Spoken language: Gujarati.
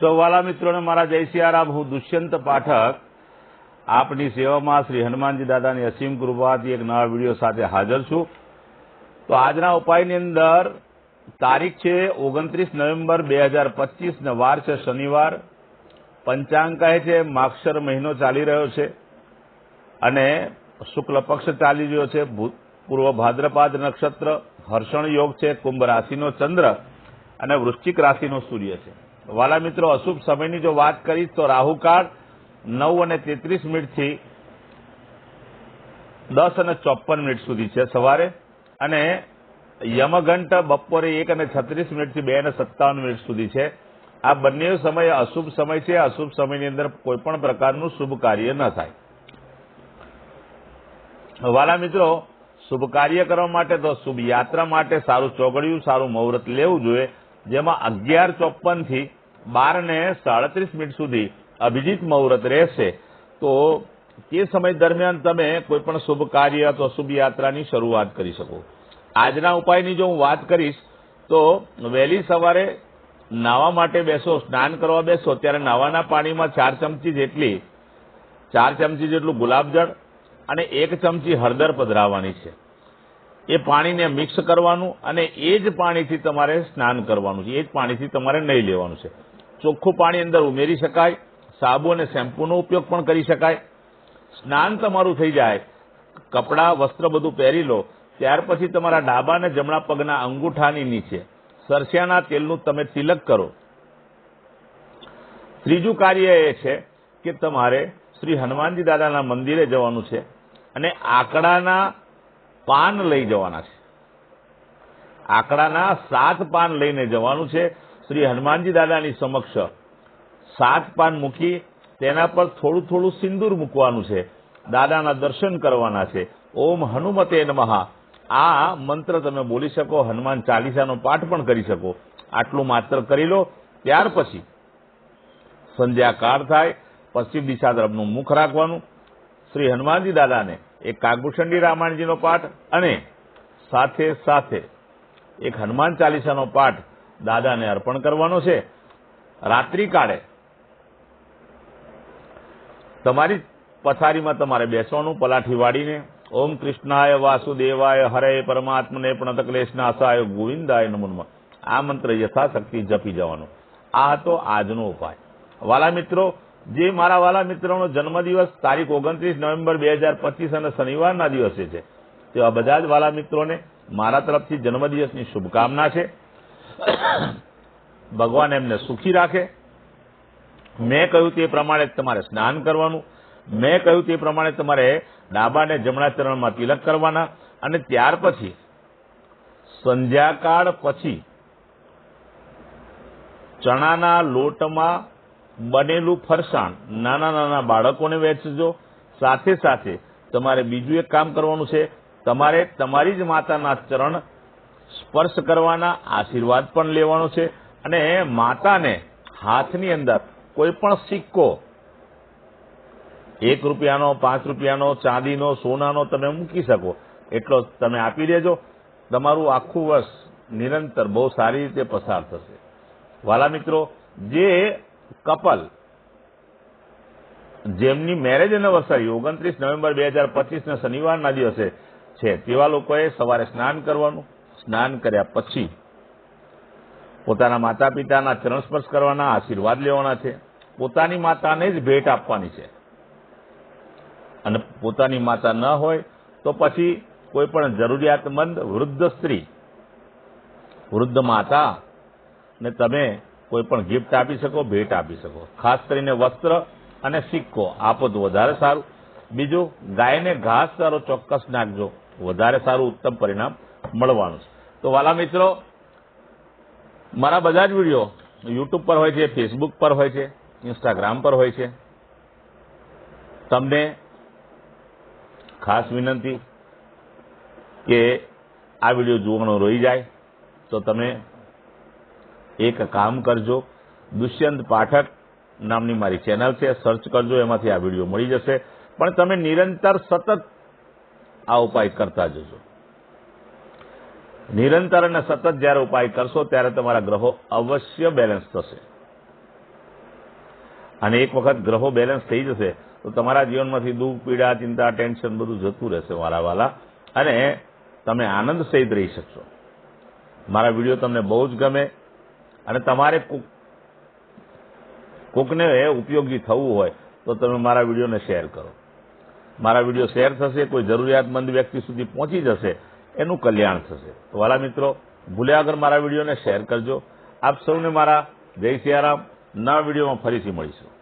સૌવાલા મિત્રોને મારા જય સિયારામ. હું દુષ્યંત પાઠક. આપની સેવામાં શ્રી હનુમાનજી દાદાની અસીમ કૃપાથી એક નવા વીડિયો સાથે હાજર છું. તો આજના ઉપાયની અંદર તારીખ છે ઓગણત્રીસ નવેમ્બર બે હજાર પચીસ ને વાર છે શનિવાર. પંચાંગ કહે છે માક્ષર મહિનો ચાલી રહ્યો છે. અને શુક્લ પક્ષ ચાલી રહ્યો છે. પૂર્વ ભાદ્રપાદ નક્ષત્ર, હર્ષણ યોગ છે, કુંભ રાશિનો ચંદ્ર અને વૃશ્ચિક રાશિનો સૂર્ય છે. વાલા મિત્રો, અશુભ સમયની જો વાત કરીશ તો રાહુકાળ નવ અને તેત્રીસ મિનિટથી દસ અને ચોપન મિનિટ સુધી છે સવારે. અને યમઘંટ બપોરે એક અને છત્રીસ મિનિટથી બે અને સત્તાવન મિનિટ સુધી છે. આ બંને સમય અશુભ સમય છે. અશુભ સમયની અંદર કોઈ પણ પ્રકારનું શુભ કાર્ય ન થાય. વાલા મિત્રો, શુભ કાર્ય કરવા માટે તો શુભ યાત્રા માટે સારું ચોગડિયું, સારું મુહૂર્ત લેવું જોઈએ. જેમાં અગિયાર ચોપનથી બાર ને સાડત્રીસ મિનિટ સુધી અભિજીત મુહૂર્ત રહેશે. તો તે સમય દરમિયાન તમે કોઈ પણ શુભ કાર્ય અથવા શુભ યાત્રાની શરૂઆત કરી શકો. આજના ઉપાયની જો હું વાત કરીશ, તો વહેલી સવારે નાવા માટે બેસો, સ્નાન કરવા બેસો, ત્યારે નાવાના પાણીમાં ચાર ચમચી જેટલી, ચાર ચમચી જેટલું ગુલાબજળ અને એક ચમચી હળદર પધરાવવાની છે. એ પાણીને મિક્સ કરવાનું અને એ જ પાણીથી તમારે સ્નાન કરવાનું છે. એ જ પાણીથી તમારે નહીં લેવાનું છે. ચોખ્ખું પાણી અંદર ઉમેરી શકાય, સાબુ અને શેમ્પૂનો ઉપયોગ પણ કરી શકાય. સ્નાન તમારું થઈ જાય, કપડાં, વસ્ત્ર બધું પહેરી લો, ત્યાર પછી તમારા ડાબા અને જમણા પગના અંગૂઠાની નીચે સરસિયાના તેલનું તમે તિલક કરો. ત્રીજું કાર્ય એ છે કે તમારે શ્રી હનુમાનજી દાદાના મંદિરે જવાનું છે અને આકડાના પાન લઈ જવાના છે. આકડાના સાત પાન લઈને જવાનું છે. શ્રી હનુમાનજી દાદાની સમક્ષ સાત પાન મૂકી તેના પર થોડું થોડું સિંદૂર મૂકવાનું છે. દાદાના દર્શન કરવાના છે. ઓમ હનુમતે નમઃ. આ મંત્ર તમે બોલી શકો, હનુમાન ચાલીસાનો પાઠ પણ કરી શકો. આટલું માત્ર કરી લો. ત્યાર પછી સંધ્યાકાળ થાય, પશ્ચિમ દિશા તરફનું મુખ રાખવાનું. શ્રી હનુમાનજી દાદાને એક કાગભૂષણજી રામાયણજીનો પાઠ અને સાથે સાથે એક હનુમાન ચાલીસાનો પાઠ દાદાને અર્પણ કરવાનો છે. રાત્રિકાળે તમારી પથારીમાં તમારે બેસવાનું, પલાઠી વાળીને, ઓમ કૃષ્ણાય વાસુદેવાય હરે પરમાત્મને પ્રણતક્લેશનાશાય ગોવિંદાય નમો આ મંત્ર યથાશક્તિ જપી જવાનો. આ હતો આજનો ઉપાય. વાલા મિત્રો જે મારા વાલા મિત્રોનો જન્મદિવસ તારીખ ઓગણત્રીસ નવેમ્બર બે હજાર પચીસ અને શનિવારના દિવસે છે. તેવા બધા જ વાલા મિત્રોને મારા તરફથી જન્મદિવસની શુભકામના છે. ભગવાન એમને સુખી રાખે. મેં કહ્યું તે પ્રમાણે તમારે સ્નાન કરવાનું. મેં કહ્યું તે પ્રમાણે તમારે ડાબા અને જમણા ચરણમાં તિલક કરવાના. અને ત્યાર પછી સંધ્યાકાળ પછી ચણાના લોટમાં બનેલું ફરસાણ નાના નાના બાળકોને વેચજો. સાથે સાથે તમારે બીજું એક કામ કરવાનું છે. તમારે તમારી જ માતાના ચરણ સ્પર્શ કરવાના આશીર્વાદ પણ લેવાનો છે અને માતાને હાથની અંદર કોઈ પણ સિક્કો, એક રૂપિયાનો, પાંચ રૂપિયાનો, ચાંદીનો, સોનાનો તમે મૂકી શકો. એટલો તમે આપી દેજો. તમારું આખું વર્ષ નિરંતર બહુ સારી રીતે પસાર થશે. વાલા મિત્રો, જે કપલ, જેમની મેરેજ એનિવર્સરી ઓગણત્રીસ નવેમ્બર બે હજાર પચીસના શનિવારના દિવસે છે. તેવા લોકોએ સવારે સ્નાન કરવાનું, સ્નાન કર્યા પછી પોતાના માતા પિતાના ચરણ સ્પર્શ કરવાના આશીર્વાદ લેવાના છે. પોતાની માતાને જ ભેટ આપવાની છે. અને પોતાની માતા ન હોય તો પછી કોઈ પણ જરૂરિયાતમંદ વૃદ્ધ સ્ત્રી, વૃદ્ધ માતા ને તમે કોઈ પણ ગિફ્ટ આપી શકો, ભેટ આપી શકો. ખાસ કરીને વસ્ત્ર અને સિક્કો. આપો તો વધારે સારું. બીજું, ગાયને ઘાસ સારો ચોક્કસ નાખજો. વધારે સારું ઉત્તમ પરિણામ મળવાનું છે. તો વાલા મિત્રો, મારા બધા જ વીડિયો યુટ્યુબ પર હોય છે ફેસબુક પર હોય છે ઇન્સ્ટાગ્રામ પર હોય છે. તમને ખાસ વિનંતી કે આ વીડિયો જોવાનો રહી જાય. તો તમે એક કામ કરજો. દુષ્યંત પાઠક નામની મારી ચેનલ છે. સર્ચ કરજો, એમાંથી આ વીડિયો મળી જશે. પણ તમે નિરંતર સતત આ ઉપાય કરતા જજો. નિરંતર અને સતત જ્યારે ઉપાય કરશો, ત્યારે તમારા ગ્રહો અવશ્ય બેલેન્સ થશે. અને એક વખત ગ્રહો બેલેન્સ થઈ જશે, તો તમારા જીવનમાંથી દુઃખ, પીડા, ચિંતા ટેન્શન બધું જતું રહેશે મારા વાલા અને તમે આનંદ સહિત રહી શકશો. મારા વીડિયો તમને બહુ જ ગમે. અને તમારે કોક- કોકને ઉપયોગી થવું હોય, તો તમે મારા વિડીયોને શેર કરો. મારા વીડિયો શેર થશે, કોઈ જરૂરિયાતમંદ વ્યક્તિ સુધી પહોંચી જશે, એનું કલ્યાણ થશે. તો વાલા મિત્રો, ભૂલ્યા વગર મારા વિડીયોને શેર કરજો. આપ સૌને મારા જય સિયારામ. નવા વિડીયોમાં ફરીથી મળીશું.